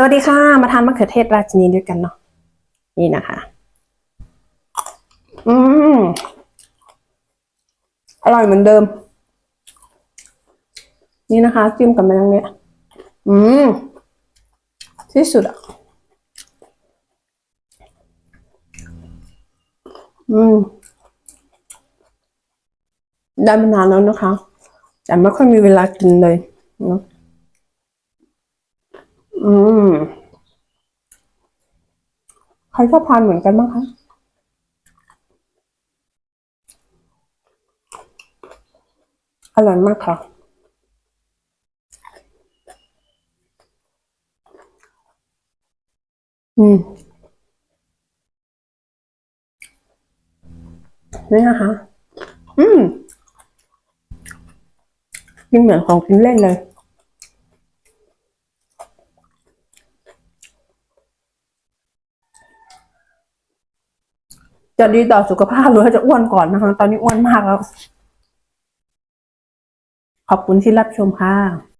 สวัสดีค่ะ มาทานมะเขือเทศราชินีด้วยกันเนาะนี่นะคะ อืมอร่อยเหมือนเดิม นี่นะคะ จิ้มกับแมงเนี่ยอืมที่สุดอะอืมได้มานานแล้วนะคะ แต่ไม่ค่อยมีเวลากินเลยเนอะ อืม ใครชอบทานเหมือนกันบ้างคะอร่อยมากค่ะ อืม นี่นะคะ อืมยิ่งเหมือนของกินเล่นเลย จะดีต่อสุขภาพหรือว่าจะอ้วนก่อนนะคะ ตอนนี้อ้วนมากแล้ว ขอบคุณที่รับชมค่ะ